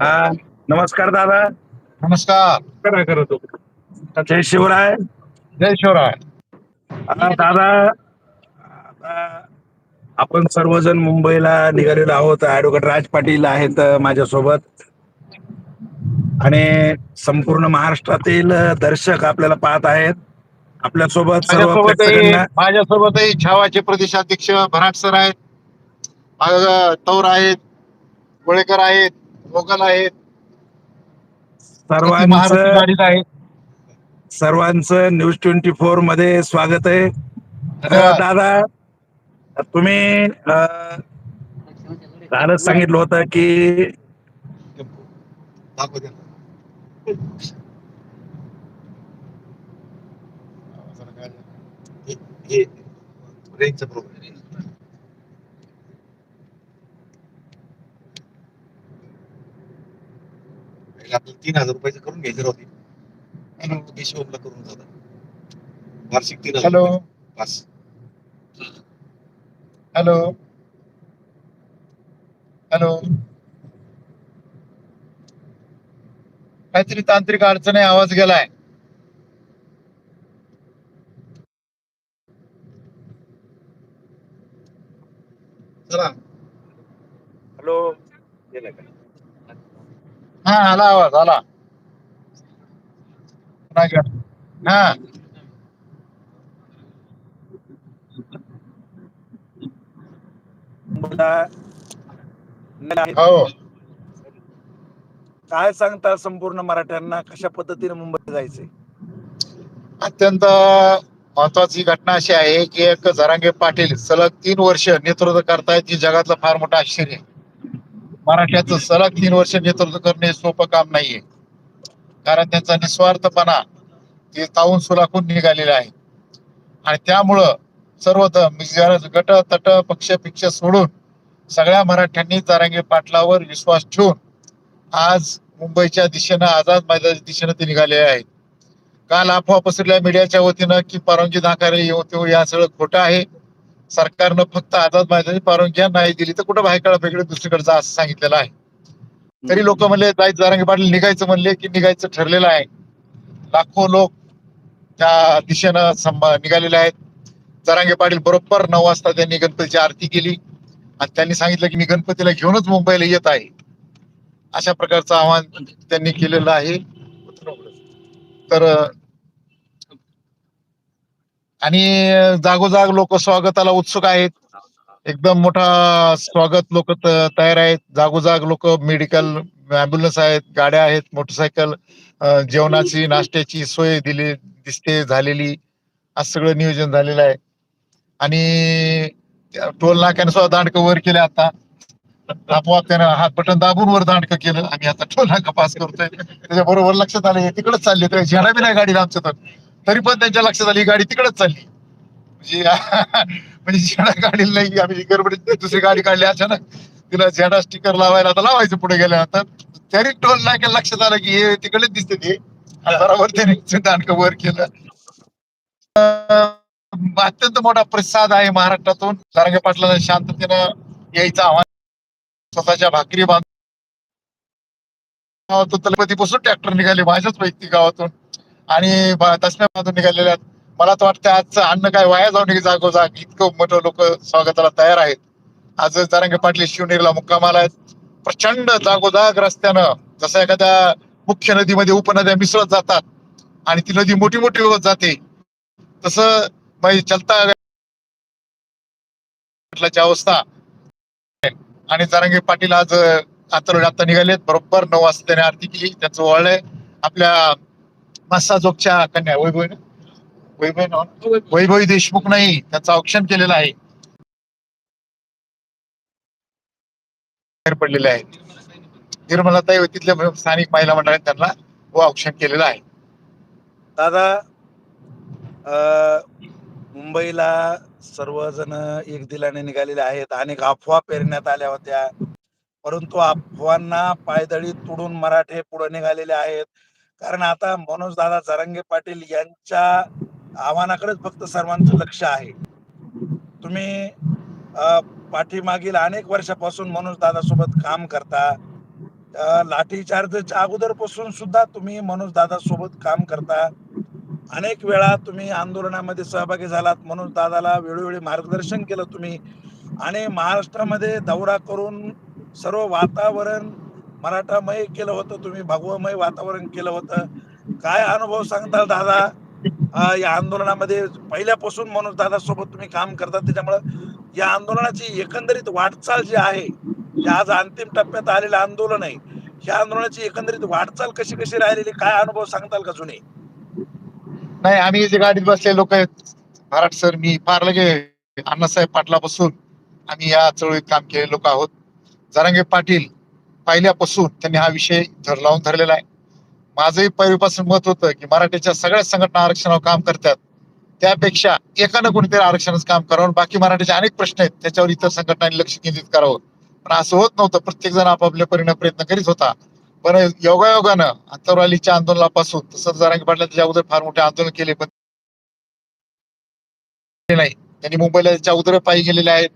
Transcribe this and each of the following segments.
हा नमस्कार दादा. नमस्कार. काय करत जय शिवराय. जय शिवराय. हा, दादा आता आपण सर्वजण मुंबईला निघालेलो आहोत. ऍडव्होकेट राज पाटील आहेत अ, माझ्यासोबत. आणि संपूर्ण महाराष्ट्रातील दर्शक आपल्याला पाहत आहेत. आपल्यासोबत सर्व माझ्यासोबतही प्रेक्षकांना माझ्यासोबतही छावाचे प्रदेशाध्यक्ष भराट सर आहेत. तौर आहेत गोळेकर आहेत मोगल आहेत. सर्वांचं आहेत. सर्वांचं न्यूज ट्वेंटी फोरमध्ये स्वागत आहे. दादा तुम्ही कालच सांगितलं होतं की दाखव त्यांना. हे- हे रेंजचा प्रॉब्लेम आपल्याला तीन हजार रुपयाचं करून घ्यायचं राहते हॅलो देशोमला करून जाता वार्षिक तीन हजार हॅलो. बस. हॅलो. हॅलो. काहीतरी तांत्रिक अडचण आहे आवाज गेलाय चला हॅलो गेलं का? हा आला आवाज आला. हा. हो. काय सांगता संपूर्ण मराठ्यांना कशा पद्धतीने मुंबईला जायचंय? अत्यंत महत्वाची घटना अशी आहे की एक झरांगे पाटील सलग तीन वर्ष नेतृत्व करतायत ही जगातलं फार मोठं आश्चर्य आहे. मराठ्याचं सलग तीन वर्ष नेतृत्व करणे हे सोपं काम नाहीये. कारण त्यांचा निस्वार्थपणा ते तावून सुलाखून निघालेला आहे. आणि त्यामुळं सर्व गट तट पक्ष पिक्ष सोडून सगळ्या मराठ्यांनी तारांगे पाटलावर विश्वास ठेवून आज मुंबईच्या दिशेनं आझाद मैदानाच्या दिशेनं ते निघाले आहेत. काल अफवा पसरल्या मीडियाच्या वतीनं की परवानगी नाकारली येऊ तेव्हा हो, या सगळं खोटं आहे. सरकारनं फक्त आझाद मैदानी परवानगी नाही दिली तर कुठं भायकाळा वेगळे दुसरीकडे जा असं सांगितलेलं आहे? तरी लोक म्हणले जायचं जारांगे पाटील निघायचं म्हणले की निघायचं ठरलेलं आहे. लाखो लोक त्या दिशेनं निघालेले आहेत. जरांगे पाटील बरोबर नऊ वाजता त्यांनी गणपतीची आरती केली. आणि त्यांनी सांगितलं की मी गणपतीला घेऊनच मुंबईला येत आहे. अशा प्रकारचं आवाहन त्यांनी केलेलं आहे. तर आणि जागोजाग लोक स्वागताला उत्सुक आहेत. एकदम मोठा स्वागत लोक तयार आहेत. जागोजाग लोक मेडिकल अँब्युलन्स आहेत गाड्या आहेत मोटरसायकल जेवणाची नाश्त्याची सोय दिली दिसते झालेली. असं सगळं नियोजन झालेलं आहे. आणि टोल नाक्याने सुद्धा दांडकं वर केले आता. आपोआप त्यानं हात बटन दाबून वर दांडकं केलं. आम्ही आता टोल नाका पास करतोय. त्याच्या बरोबर लक्षात आलं हे तिकडच चालले तर झेडा बी नाही गाडीला आमच्या तर तरी पण त्यांच्या लक्षात आली गाडी तिकडच चालली. म्हणजे म्हणजे झेडा गाडीला नाही आम्ही गडबडीत दुसरी गाडी काढली अचानक तिला झेडा स्टिकर लावायला आता लावायचं पुढे गेल्यानंतर तरी टोल नाक्या लक्षात आलं की हे तिकडेच दिसते ते. बरोबर त्याने दांडकं वर केलं. अं, अत्यंत मोठा प्रतिसाद आहे महाराष्ट्रातून. सारंगे पाटलांना शांततेनं यायचं आव्हान. स्वतःच्या भाकरी बांधून. तलपती तलपतीपासून ट्रॅक्टर निघाले माझ्याच वैयक्तिक गावातून. आणि बा- तसल्या निघालेल्या आहेत. मला तर वाटतं आजचं अन्न काय वाया जाऊन नये जागोजाग इतकं मोठं लोक स्वागताला तयार आहेत. आज जारंगे पाटील शिवनेरीला मुक्कामाला आहेत. प्रचंड जागोजाग रस्त्यानं जसं एखाद्या मुख्य नदीमध्ये उपनद्या मिसळत जातात आणि ती नदी मोठी मोठी होत जाते. तसं म्हणजे चलता अवस्था. आणि जारंगे पाटील आज आता आता निघालेत. बरोबर नऊ वाजता त्याने आरती केली. त्यांचं वळलंय. आपल्या मस्साजोगच्या कन्या वैभव वैभव वैभवी देशमुख नाही त्याचं औक्षण केलेलं आहे. पडलेले आहेत. निर्मलाताई तिथल्या स्थानिक महिला मंडळाने त्यांना व औक्षण केलेलं आहे. दादा मुंबईला सर्वजण एक दिलाने निघालेले आहेत. अनेक अफवा पेरण्यात आल्या होत्या. परंतु अफवांना पायदळी तुडून मराठे पुढे निघालेले आहेत. कारण आता मनोज दादा जरांगे पाटील यांच्या आव्हानाकडेच फक्त सर्वांचं लक्ष आहे. तुम्ही पाठीमागील अनेक वर्षापासून मनोज दादासोबत काम करता. लाठीचार्जच्या अगोदरपासून सुद्धा तुम्ही मनोज दादासोबत काम करता. अनेक वेळा तुम्ही आंदोलनामध्ये सहभागी झालात. मनोज दादाला वेळोवेळी मार्गदर्शन केलं तुम्ही. आणि महाराष्ट्रामध्ये दौरा करून सर्व वातावरण मराठामय केलं होतं तुम्ही भगवमय वातावरण केलं होतं. काय अनुभव सांगताल दादा? या आंदोलनामध्ये पहिल्यापासून म्हणून दादा सोबत तुम्ही काम करता त्याच्यामुळं या आंदोलनाची एकंदरीत वाटचाल जी आहे जे आज अंतिम टप्प्यात आलेलं आंदोलन आहे या आंदोलनाची एकंदरीत वाटचाल कशी कशी राहिलेली काय अनुभव सांगताल का जुने? नाही आम्ही जे गाडीत बसले लोक आहेत मराठ सर मी फार लगे अण्णासाहेब पाटलापासून आम्ही या चळवळीत काम केलेले लोक आहोत. जरांगे पाटील पहिल्यापासून त्यांनी हा विषय धर लावून धरलेला आहे. माझंही पहिल्यापासून मत होतं की मराठीच्या सगळ्या संघटना आरक्षणावर काम करतात. त्यापेक्षा एकानं कोणीतरी आरक्षणाचं काम करावं बाकी मराठीचे अनेक प्रश्न आहेत त्याच्यावर इतर संघटनांनी लक्ष केंद्रित करावं. पण असं होत नव्हतं. प्रत्येक जण आपापल्या परिणाम प्रयत्न करीत होता. पण योगायोगानं अंतरवालीच्या आंदोलनापासून तसंच जारांगी पाटला त्याच्या अगोदर फार मोठे आंदोलन केले पण ते नाही. त्यांनी मुंबईला त्याच्या अगोदर पायी गेलेले आहेत.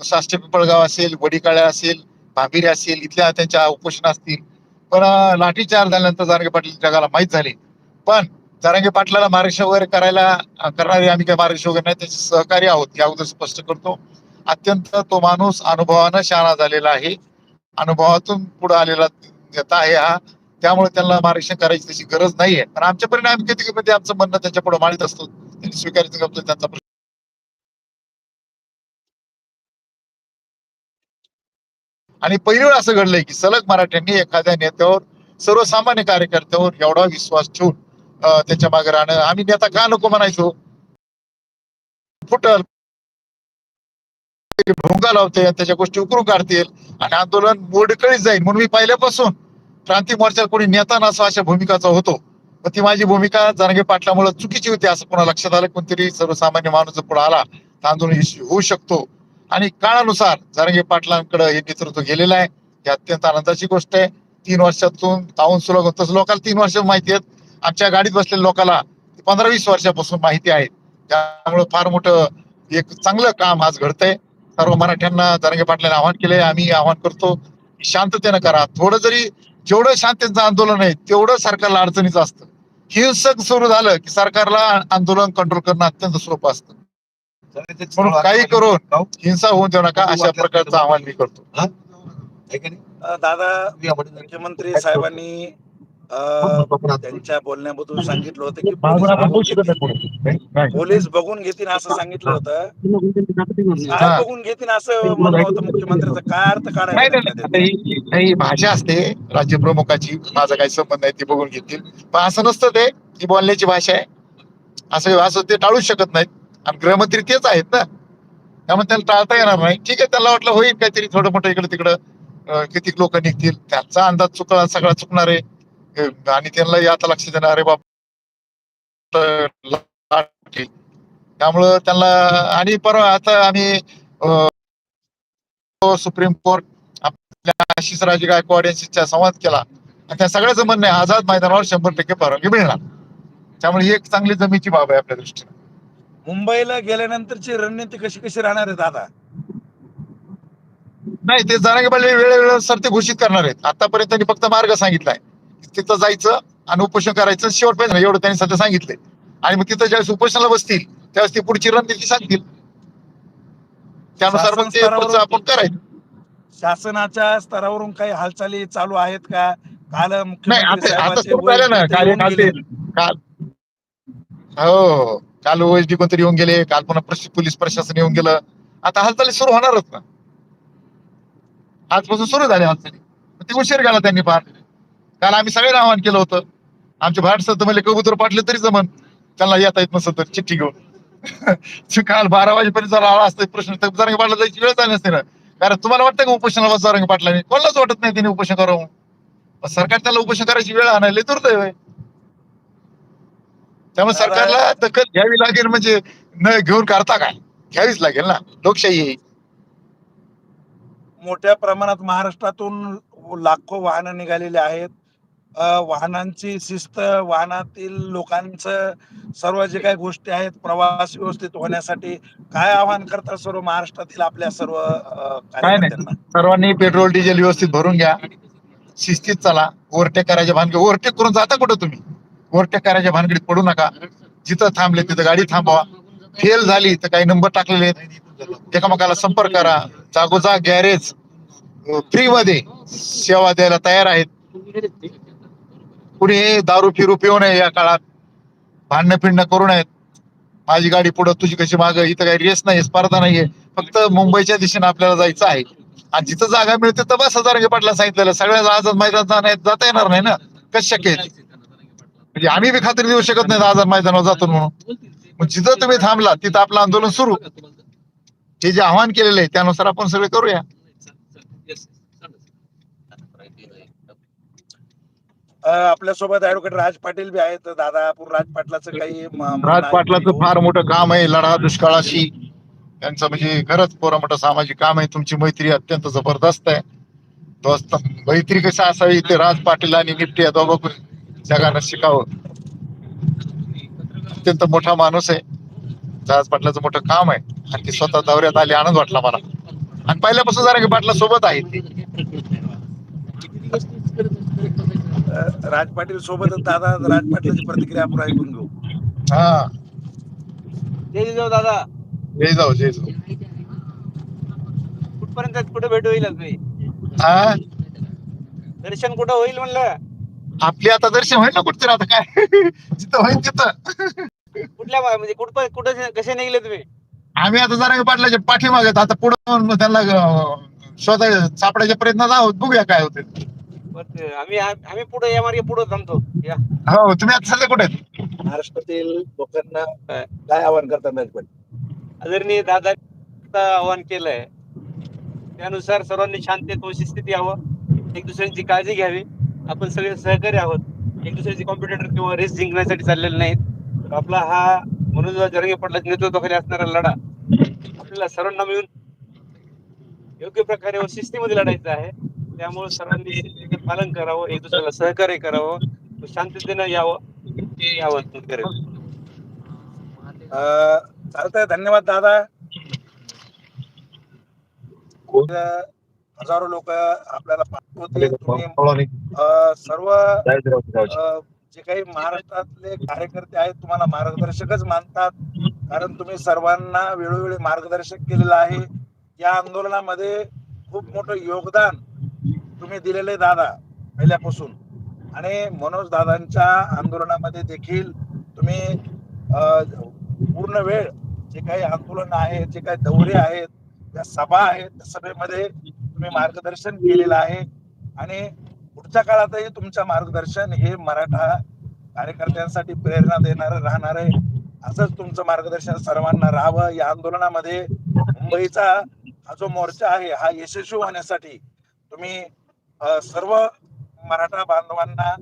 साष्टे पिंपळगाव असेल वडीकाळ्या असेल भांबिरी असेल इथल्या त्यांच्या उपोषण असतील. पण लाठीचार लाठीचार्ज झाल्यानंतर जारंगे पाटील जगाला माहीत झाले. पण जारंगे पाटलाला मार्गदर्शन वगैरे करायला करणारे आम्ही काही मार्गदर्शन वगैरे नाही त्याचे सहकारी आहोत या अगोदर स्पष्ट करतो. अत्यंत तो माणूस अनुभवानं शहाणा झालेला आहे. अनुभवातून पुढे आलेला नेता आहे हा. त्यामुळे त्यांना मार्गदर्शन करायची त्याची गरज नाहीये. पण आमच्या परिणाम किती आमचं म्हणणं त्यांच्या पुढे मांडत असतो. त्यांनी स्वीकारायचं त्यांचा प्रश्न आणि पहिली वेळ असं घडलंय की सलग मराठ्यांनी एखाद्या नेत्यावर सर्वसामान्य कार्यकर्त्यावर एवढा विश्वास ठेवून त्याच्यामागे राहणं. आम्ही नेता का नको म्हणायचो? फुटल. भोंगा लावते त्याच्या गोष्टी उकरून काढतील आणि आंदोलन मोडकळीत जाईल म्हणून मी पहिल्यापासून क्रांती मोर्चा कोणी नेता नसा अशा भूमिकाचा होतो. पण ती माझी भूमिका जाणगे पाटलामुळे चुकीची होती असं पुन्हा लक्षात आलं? कोणतरी सर्वसामान्य माणूस पुढे आला तर आंदोलन होऊ शकतो. आणि काळानुसार जारंगे पाटलांकडे हे नेतृत्व गेलेलं आहे ही अत्यंत आनंदाची गोष्ट आहे. तीन वर्षातून ताऊन सुलभ तसं लोकांना तीन वर्ष माहिती आहेत. आमच्या गाडीत बसलेल्या लोकांना पंधरा वीस वर्षापासून माहिती आहे. त्यामुळे फार मोठं एक चांगलं काम आज घडतंय. सर्व मराठ्यांना जारंगे पाटलांनी आवाहन केलंय. आम्ही आवाहन करतो शांततेनं करा. थोडं जरी जेवढं शांततेचं आंदोलन आहे तेवढं सरकारला अडचणीचं असतं. हिंसक सुरू झालं की सरकारला आंदोलन कंट्रोल करणं अत्यंत सोपं असतं. म्हणून काही करून हिंसा होऊ देऊ नका अशा प्रकारचं आवाहन मी करतो. दादा मुख्यमंत्री साहेबांनी अ, त्यांच्या बोलण्यामधून सांगितलं होतं की पोलीस बघून घेतील. पोलीस बघून घेतील असं सांगितलं होतं. बघून घेतील असं म्हणणं होतं मुख्यमंत्र्याचं. काय अर्थ नाही काढायला भाषा असते. राज्य प्रमुखाची माझा काही संबंध नाही ते बघून घेतील. पण असं नसतं ते ही बोलण्याची भाषा आहे. असं असं ते टाळूच शकत नाहीत. आणि गृहमंत्री तेच आहेत ना. त्यामुळे त्याला टाळता येणार नाही. ठीक आहे त्याला वाटलं होईल काहीतरी थोडं मोठं इकडे तिकडं किती लोक निघतील. त्याचा अंदाज चुकला सगळा चुकणार आहे. आणि त्यांना आता लक्ष देणार अरे बाप. त्यामुळं त्यांना आणि परवा आता आम्ही सुप्रीम कोर्ट आपल्या आशिष राजे गायकवाड यांशी संवाद केला. आणि त्या सगळ्याचं म्हणणं आहे आझाद मैदानावर शंभर टक्के परवानगी मिळणार. त्यामुळे ही एक चांगली जमीची बाब आहे आपल्या दृष्टीने. मुंबईला गेल्यानंतरची रणनीती कशी कशी राहणार आहे दादा? नाही ते पाटील वेळेवेळेनुसार ते घोषित करणार आहेत. आतापर्यंत त्यांनी फक्त मार्ग सांगितलाय. तिथं जायचं आणि उपोषण करायचं शेवटपर्यंत एवढं त्यांनी सध्या सांगितलंय. आणि मग तिथं ज्यावेळेस उपोषणाला बसतील त्यावेळेस ती पुढची रणनीती सांगतील. त्यानुसार मग ते आपण करायचं. शासनाच्या स्तरावरून काही हालचाली चालू आहेत का? काल मुख्यमंत्री सुरू. काल हो हो. काल ओएसडी कोणतरी येऊन गेले काल पुन्हा पोलीस प्रशासन येऊन गेलं. आता हालचाली सुरू होणारच ना. आजपासून सुरू झाले हालचाली. ते उशीर गेला त्यांनी फार काल आम्ही सगळ्यांना आवाहन केलं होतं. आमचे भारत सर म्हणले कबूतर पाटले तरी जमन. त्यांना येता येत नसतं तर चिठ्ठी घेऊन. काल बारा वाजेपर्यंत जर आला असतो प्रश्न तर पाटला जायची वेळ झाली नसते ना. कारण तुम्हाला वाटतं का उपोषणाला जरंग पाटला पाटलाने? कोणालाच वाटत नाही त्यांनी उपोषण करावं सरकार त्याला उपोषण करायची वेळ आणायला दुर्दैव आहे. त्यामुळे सरकारला दखल घ्यावी लागेल म्हणजे न घेऊन करता काय? घ्यावीच लागेल ना? लोकशाही आहे मोठ्या प्रमाणात महाराष्ट्रातून लाखो वाहनं निघालेली आहेत. वाहनांची शिस्त वाहनातील लोकांचं सर्व जे काही गोष्टी आहेत प्रवास व्यवस्थित होण्यासाठी काय आवाहन करतात सर्व महाराष्ट्रातील आपल्या सर्व काय नाही. सर्वांनी पेट्रोल डिझेल व्यवस्थित भरून घ्या. शिस्तीत चला. ओव्हरटेक करायच्या भानगडी ओव्हरटेक करून जाता कुठं तुम्ही? ओव्हरटेक करायच्या भानगडीत पडू नका. जिथं थांबले तिथं गाडी थांबवा. फेल झाली तर काही नंबर टाकलेले आहेत. एकामेकाला संपर्क करा. जागोजाग गॅरेज फ्री मध्ये सेवा द्यायला तयार आहेत. कुणी दारू फिरू पिऊ नये या काळात. भांडणं फिरणं करू नयेत. माझी गाडी पुढं तुझी कशी माग इथं काही रेस नाही स्पर्धा नाहीये. फक्त मुंबईच्या दिशेने आपल्याला जायचं आहे. आणि जिथं जागा मिळते तर बस हजार पाटला सांगितलेलं सगळ्या आझाद मैदानात जाता येणार नाही ना. कसं शक्य आहे? म्हणजे आम्ही बी खात्री देऊ शकत नाही आझाद मैदानावर जातो म्हणून. मग जिथं तुम्ही थांबला तिथं आपलं आंदोलन सुरू. हे जे आव्हान केलेलं आहे त्यानुसार आपण सगळे करूया. अ, आपल्यासोबत ऍडव्होकेट राज पाटील बी आहेत. दादा आपण राज पाटलाचं काही म- म्हणणं राज आहे पाटलाचं फार मोठं काम आहे लढा दुष्काळाशी. त्यांचं म्हणजे खरंच पोरं मोठं सामाजिक काम आहे. तुमची मैत्री अत्यंत जबरदस्त आहे. दोस्त मैत्री कशी असावी ते राज पाटील आणि निपटे या दोघं जगानं शिकावं. अत्यंत मोठा माणूस आहे. राज पाटलाचं मोठं काम आहे. आणि ते स्वतः दौऱ्यात आले आनंद वाटला मला. आणि पहिल्यापासून जरा की पाटला सोबत आहे ते. राज पाटील सोबतच दादा राज पाटलाची प्रतिक्रिया आपण ऐकून घेऊ. हा. जय जिजाऊ दादा. जय जाऊ जय जाऊ कुठपर्यंत कुठे भेट होईल हा दर्शन कुठं होईल म्हणलं? आपली आता दर्शन होईल ना कुठतरी आता काय? जिथं होईल तिथं. कुठल्या मा- म्हणजे कुठं कुठं कसे निघले तुम्ही? आम्ही आता जरा पाटलाच्या पाठीमागत आता पुढे त्यांना अं, शोधाय सापडायच्या प्रयत्नात आहोत. बघूया काय होते बरं, आम्ही आम्ही पुढे या मार्गे पुढे थांबतो. या. हो तुम्ही आता सध्या कुठे आहेत? महाराष्ट्रातील लोकांना काय? आवाहन करतात राज पाटील आदरणीय दादा आवाहन केलंय. त्यानुसार सर्वांनी शांततेत व शिस्तीत यावं. एक दुसऱ्यांची काळजी घ्यावी. आपण सगळे सहकारी आहोत. एक दुसऱ्याची कॉम्पिटिटर किंवा रेस जिंकण्यासाठी चाललेले नाहीत. तर आपला हा म्हणून जरंगे पडल्याच्या नेतृत्वाखाली असणारा लढा आपल्याला सर्वांना मिळून योग्य प्रकारे व शिस्तीमध्ये लढायचं आहे. त्यामुळे सर्वांनी पालन करावं एक दुसऱ्याला सहकार्य करावं शांततेनं यावं हे आवाहन करेल अ, चालतंय. धन्यवाद दादा. हजारो लोक आपल्याला पाठवते तुम्ही अ, सर्व अ, जे काही महाराष्ट्रातले कार्यकर्ते आहेत तुम्हाला मार्गदर्शकच मानतात. कारण तुम्ही सर्वांना वेळोवेळी मार्गदर्शक केलेलं आहे. या आंदोलनामध्ये खूप मोठं योगदान तुम्ही दिलेले दादा पहिल्यापासून. आणि मनोज दादांच्या आंदोलनामध्ये देखील तुम्ही पूर्ण वेळ जे काही आंदोलन आहे जे काही दौरे आहेत त्या सभा आहेत त्या सभेमध्ये तुम्ही मार्गदर्शन केलेलं आहे. आणि पुढच्या काळातही तुमचं मार्गदर्शन हे मराठा कार्यकर्त्यांसाठी प्रेरणा देणार राहणार आहे. असंच तुमचं मार्गदर्शन सर्वांना राहावं. या आंदोलनामध्ये मुंबईचा हा जो मोर्चा आहे हा यशस्वी होण्यासाठी तुम्ही सर्व मराठा बांधवांना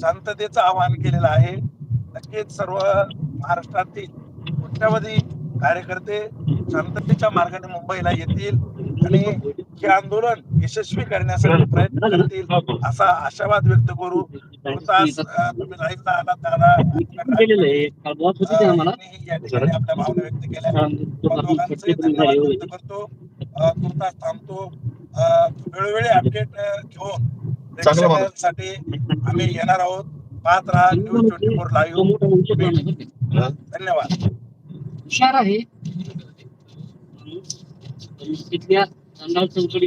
शांततेचं आवाहन केलेलं आहे. नक्कीच सर्व महाराष्ट्रातील कोट्यावधी कार्यकर्ते शांततेच्या मार्गाने मुंबईला येतील. आणि हे आंदोलन यशस्वी करण्यासाठी प्रयत्न करतील असा आशावाद व्यक्त करू. तुर्तास तुम्ही लाईव्हला दादा या ठिकाणी आपल्या भावना व्यक्त केल्या. व्यक्त करतो. तुर्तास थांबतो. वेळोवेळी अपडेट घेऊन. प्रेक्षकांसाठी आम्ही येणार आहोत. पाहत राहा न्यूज ट्वेंटी फोर लाईव्ह. धन्यवाद. हुशार आहे. तिथल्या अंदाज संचडी